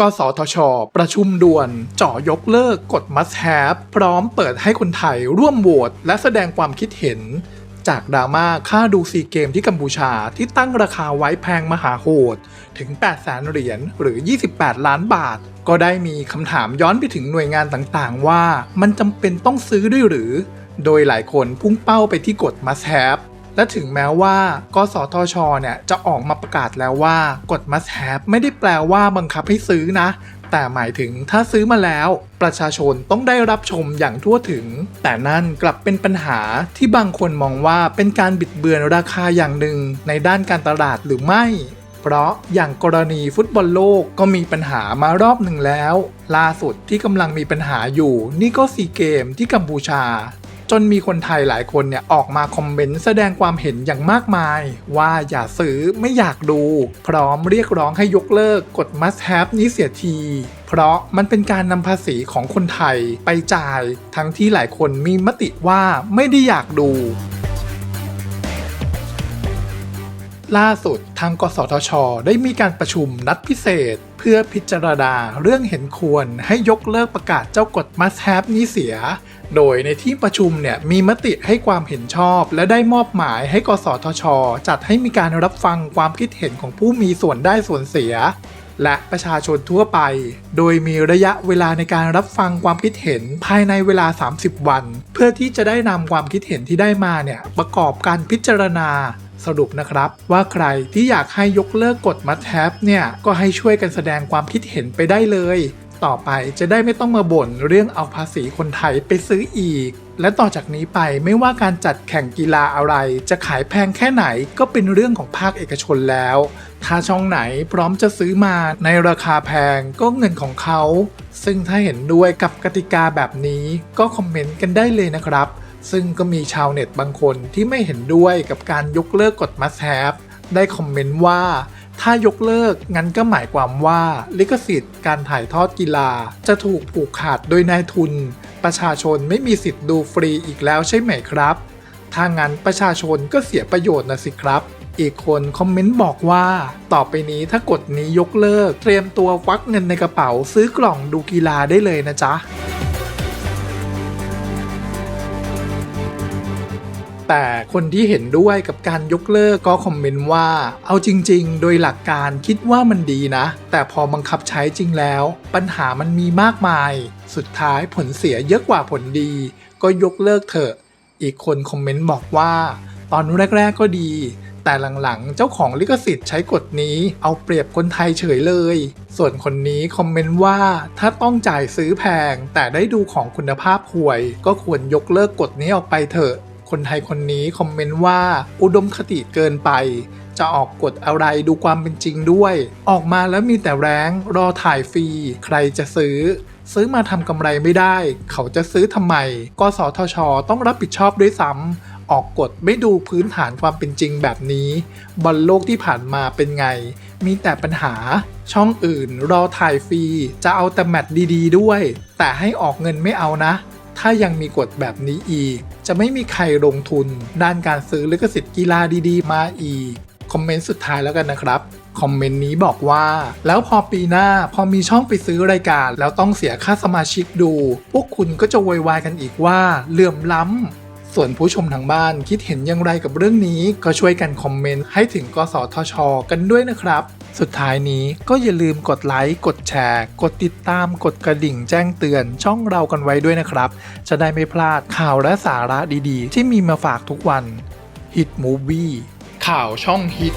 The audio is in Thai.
กสทช ประชุมด่วนเจ่อยกเลิกกฎ must have พร้อมเปิดให้คนไทยร่วมโหวตและแสดงความคิดเห็น จากดราม่าค่าดูซีเกมที่กัมพูชาที่ตั้งราคาไว้แพงมหาโหด ถึง8แสนเหรียญหรือ 28 ล้านบาท ก็ได้มีคำถามย้อนไปถึงหน่วยงานต่างๆ ว่ามันจำเป็นต้องซื้อด้วยหรือ โดยหลายคนพุ่งเป้าไปที่กฎ must have และถึงแม้ว่า กสทช เนี่ยจะออกมาประกาศแล้วว่ากฎ must have ไม่ได้แปลว่าบังคับให้ซื้อนะ แต่หมายถึงถ้าซื้อมาแล้ว ประชาชนต้องได้รับชมอย่างทั่วถึง แต่นั่นกลับเป็นปัญหาที่บางคนมองว่าเป็นการบิดเบือนราคาอย่างหนึ่งในด้านการตลาดหรือไม่เพราะอย่างกรณีฟุตบอลโลกก็มีปัญหามารอบหนึ่งแล้ว ล่าสุดที่กำลังมีปัญหาอยู่ นี่ก็ซีเกมที่กัมพูชา จนมีคนไทยหลายคนเนี่ยออกมาคอมเมนต์แสดงความเห็นอย่างมากมาย ว่าอย่าซื้อไม่อยากดู พร้อมเรียกร้องให้ยกเลิกกฎ must have นี้เสียทีเพราะมันเป็นการนำภาษีของคนไทยไปจ่าย ทั้งที่หลายคนมีมติว่าไม่ได้อยากดู ล่าสุดทางกสทช ได้มีการประชุมนัดพิเศษ เพื่อพิจารณาเรื่องเห็นควรให้ยกเลิกประกาศเจ้ากฎ must have นี้เสีย โดยในที่ประชุมเนี่ยมีมติให้ความเห็นชอบ และได้มอบหมายให้กสทช จัดให้มีการรับฟังความคิดเห็นของผู้มีส่วนได้ส่วนเสีย และประชาชนทั่วไป โดยมีระยะเวลาในการรับฟังความคิดเห็นภายในเวลา 30 วัน เพื่อที่จะได้นำความคิดเห็นที่ได้มาเนี่ยประกอบการพิจารณาสรุปนะครับว่าใครที่อยากให้ยกเลิกกฎมัดแท็บเนี่ยก็ให้ช่วยกันแสดงความคิดเห็นไปได้เลย ต่อไปจะได้ไม่ต้องมาบ่นเรื่องเอาภาษีคนไทยไปซื้ออีก และต่อจากนี้ไปไม่ว่าการจัดแข่งกีฬาอะไร จะขายแพงแค่ไหนก็เป็นเรื่องของภาคเอกชนแล้ว ถ้าช่องไหนพร้อมจะซื้อมาในราคาแพงก็เงินของเขา ซึ่งถ้าเห็นด้วยกับกติกาแบบนี้ก็คอมเมนต์กันได้เลยนะครับ ซึ่งก็มีชาวเน็ตบางคนที่ไม่เห็นด้วยกับการยกเลิกกฎ must have ได้คอมเมนต์ว่า ถ้ายกเลิกงั้นก็หมายความว่าลิขสิทธิ์การถ่ายทอดกีฬา จะถูกผูกขาดโดยนายทุน ประชาชนไม่มีสิทธิ์ดูฟรีอีกแล้วใช่ไหมครับถ้างั้นประชาชนก็เสียประโยชน์นะสิครับ อีกคนคอมเมนต์บอกว่า ต่อไปนี้ถ้ากฎนี้ยกเลิก เตรียมตัวควักเงินในกระเป๋าซื้อกล่องดูกีฬาได้เลยนะจ๊ะ แต่คนที่เห็นด้วยกับการยกเลิกก็คอมเมนต์ว่า เอาจริง ๆ โดยหลักการคิดว่ามันดีนะ แต่พอบังคับใช้จริงแล้ว ปัญหามันมีมากมาย สุดท้ายผลเสียเยอะกว่าผลดี ก็ยกเลิกเถอะ อีกคนคอมเมนต์บอกว่า ตอนแรก ๆ ก็ดีแต่หลังๆ เจ้าของลิขสิทธิ์ใช้กฎนี้เอาเปรียบคนไทยเฉยเลย ส่วนคนนี้คอมเมนต์ว่าถ้าต้องจ่ายซื้อแพง แต่ได้ดูของคุณภาพห่วย ก็ควรยกเลิกกฎนี้ออกไปเถอะ คนไทยคนนี้คอมเมนต์ว่าอุดมคติเกินไป จะออกกฎอะไรดูความเป็นจริงด้วย ออกมาแล้วมีแต่แรงรอถ่ายฟรี ใครจะซื้อ ซื้อมาทำกำไรไม่ได้ เขาจะซื้อทำไมกสทช ต้องรับผิดชอบด้วยซ้ำออกกฎไม่ดูพื้นฐานความเป็นจริงแบบนี้ บอลโลกที่ผ่านมาเป็นไง มีแต่ปัญหาช่องอื่นรอถ่ายฟรี จะเอาแต่แมตช์ดีๆ ด้วย แต่ให้ออกเงินไม่เอานะ ถ้ายังมีกฎแบบนี้อีก จะไม่มีใครลงทุน ด้านการซื้อลิขสิทธิ์กีฬาดีๆ มาอีก คอมเมนต์สุดท้ายแล้วกันนะครับ คอมเมนต์นี้บอกว่า แล้วพอปีหน้าพอมีช่องไปซื้อรายการ แล้วต้องเสียค่าสมาชิกดู พวกคุณก็จะวยวายกันอีกว่าเหลื่อมล้ำส่วนผู้ชมทางบ้านคิดเห็นอย่างไรกับเรื่องนี้ ก็ช่วยกันคอมเมนต์ให้ถึงกสทช กันด้วยนะครับ สุดท้ายนี้ก็อย่าลืมกดไลค์ กดแชร์ กดติดตาม กดกระดิ่งแจ้งเตือนช่องเรากันไว้ด้วยนะครับ จะได้ไม่พลาดข่าวและสาระดีๆ ที่มีมาฝากทุกวัน Hit Movie ข่าวช่องฮิต